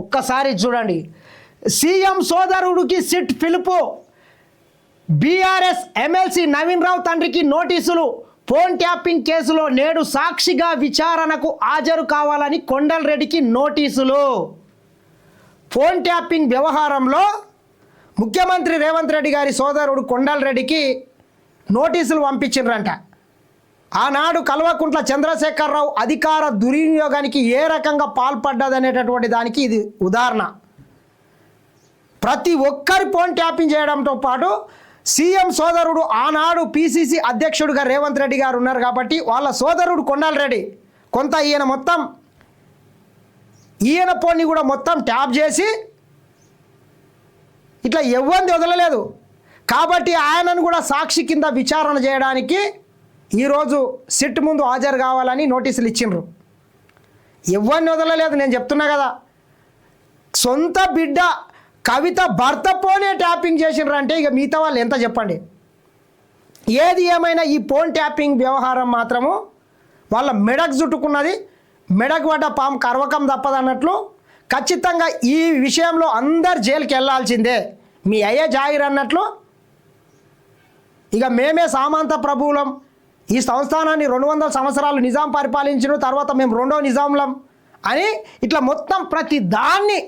ఒక్కసారి చూడండి. సీఎం సోదరుడికి సిట్ పిలుపు. బీఆర్ఎస్ ఎమ్మెల్సీ నవీన్ రావు తండ్రికి నోటీసులు. ఫోన్ ట్యాపింగ్ కేసులో నేడు సాక్షిగా విచారణకు హాజరు కావాలని కొండలరెడ్డికి నోటీసులు. ఫోన్ ట్యాపింగ్ వ్యవహారంలో ముఖ్యమంత్రి రేవంత్ రెడ్డి గారి సోదరుడు కొండలరెడ్డికి నోటీసులు పంపించిండ్రంట ఆనాడు కల్వకుంట్ల చంద్రశేఖరరావు అధికార దుర్వినియోగానికి ఏ రకంగా పాల్పడ్డదనేటటువంటి దానికి ఇది ఉదాహరణ. ప్రతి ఒక్కరి ఫోన్ ట్యాపింగ్ చేయడంతో పాటు సీఎం సోదరుడు ఆనాడు పిసిసి అధ్యక్షుడిగా రేవంత్ రెడ్డి గారు ఉన్నారు కాబట్టి వాళ్ళ సోదరుడు కొండాల రెడ్డి కొంత ఈయన మొత్తం. ఈయన ఫోన్ని కూడా మొత్తం ట్యాప్ చేసి ఇట్లా ఎవ్వంది వదలలేదు. కాబట్టి ఆయనను కూడా సాక్షి కింద విచారణ చేయడానికి ఈరోజు సిట్ ముందు హాజరు కావాలని నోటీసులు ఇచ్చిండ్రు. ఎవరిని వదలలేదు నేను చెప్తున్నా కదా. సొంత బిడ్డ కవిత భర్త పోనే ట్యాపింగ్ చేసిండ్రు అంటే ఇక మిగతా వాళ్ళు ఎంత చెప్పండి? ఏది ఏమైనా ఈ ఫోన్ ట్యాపింగ్ వ్యవహారం మాత్రము వాళ్ళ మెడకు చుట్టుకున్నది మెడకు పడ్డ పాము కరవకం తప్పదన్నట్లు ఖచ్చితంగా ఈ విషయంలో అందరు జైలుకి వెళ్ళాల్సిందే. మీ అయ్యే జాగిర్ అన్నట్లు ఇక మేమే సామంత ప్రభువులం. ఈ సంస్థానాన్ని రెండు వందల సంవత్సరాలు నిజాం పరిపాలించిన తర్వాత మేము రెండో నిజాంలం అని ఇట్లా మొత్తం ప్రతి దాన్ని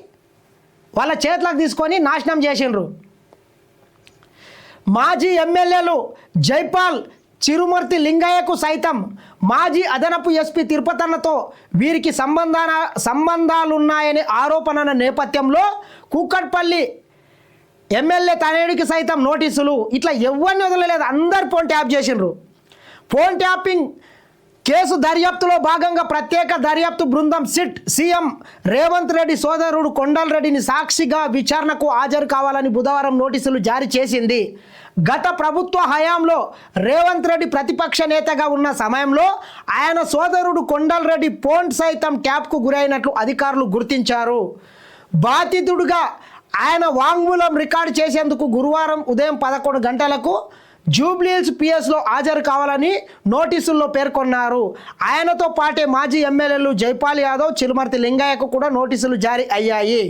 వాళ్ళ చేతులకు తీసుకొని నాశనం చేసిండ్రు. మాజీ ఎమ్మెల్యేలు జైపాల్ చిరుమూర్తి లింగయ్యకు సైతం మాజీ అదనపు ఎస్పీ తిరుపతన్నతో వీరికి సంబంధాన సంబంధాలున్నాయనే ఆరోపణల నేపథ్యంలో కూకట్పల్లి ఎమ్మెల్యే తనేడికి సైతం నోటీసులు. ఇట్లా ఎవరిని వదలలేదు. అందరు ఫోన్ ట్యాప్ చేసిండ్రు. ఫోన్ ట్యాపింగ్ కేసు దర్యాప్తులో భాగంగా ప్రత్యేక దర్యాప్తు బృందం సిట్ సీఎం రేవంత్ రెడ్డి సోదరుడు కొండల్ రెడ్డిని సాక్షిగా విచారణకు హాజరు కావాలని బుధవారం నోటీసులు జారీ చేసింది. గత ప్రభుత్వ హయాంలో రేవంత్ రెడ్డి ప్రతిపక్ష నేతగా ఉన్న సమయంలో ఆయన సోదరుడు కొండల్ రెడ్డి ఫోన్ సైతం ట్యాప్కు గురైనట్లు అధికారులు గుర్తించారు. బాధితుడుగా ఆయన వాంగ్మూలం రికార్డు చేసేందుకు గురువారం ఉదయం పదకొండు గంటలకు జూబ్లీహిల్స్ పిఎస్లో హాజరు కావాలని నోటీసుల్లో పేర్కొన్నారు. ఆయనతో పాటే మాజీ ఎమ్మెల్యేలు జైపాల్ యాదవ్ చిరుమర్తి లింగయ్యకు కూడా నోటీసులు జారీ అయ్యాయి.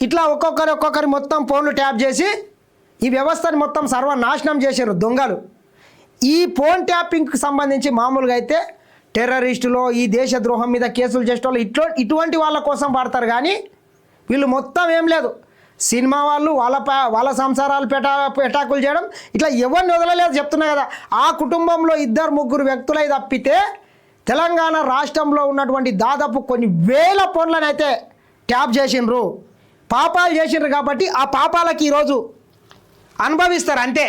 ఇట్లా ఒక్కొక్కరి ఒక్కొక్కరి మొత్తం ఫోన్లు ట్యాప్ చేసి ఈ వ్యవస్థను మొత్తం సర్వనాశనం చేశారు దొంగలు. ఈ ఫోన్ ట్యాపింగ్కి సంబంధించి మామూలుగా అయితే టెర్రరిస్టులో ఈ దేశ ద్రోహం మీద కేసులు చేసే వాళ్ళు ఇట్లో ఇటువంటి వాళ్ళ కోసం వాడతారు కానీ వీళ్ళు మొత్తం ఏం లేదు. సినిమా వాళ్ళు వాళ్ళ వాళ్ళ సంసారాలు పెటా పెటాకులు చేయడం ఇట్లా ఎవరిని వదలలేదు చెప్తున్నా కదా. ఆ కుటుంబంలో ఇద్దరు ముగ్గురు వ్యక్తులై తప్పితే తెలంగాణ రాష్ట్రంలో ఉన్నటువంటి దాదాపు కొన్ని వేల ఫోన్లను అయితే ట్యాప్ చేసిండ్రు. పాపాలు చేసిండ్రు కాబట్టి ఆ పాపాలకి ఈరోజు అనుభవిస్తారు అంతే.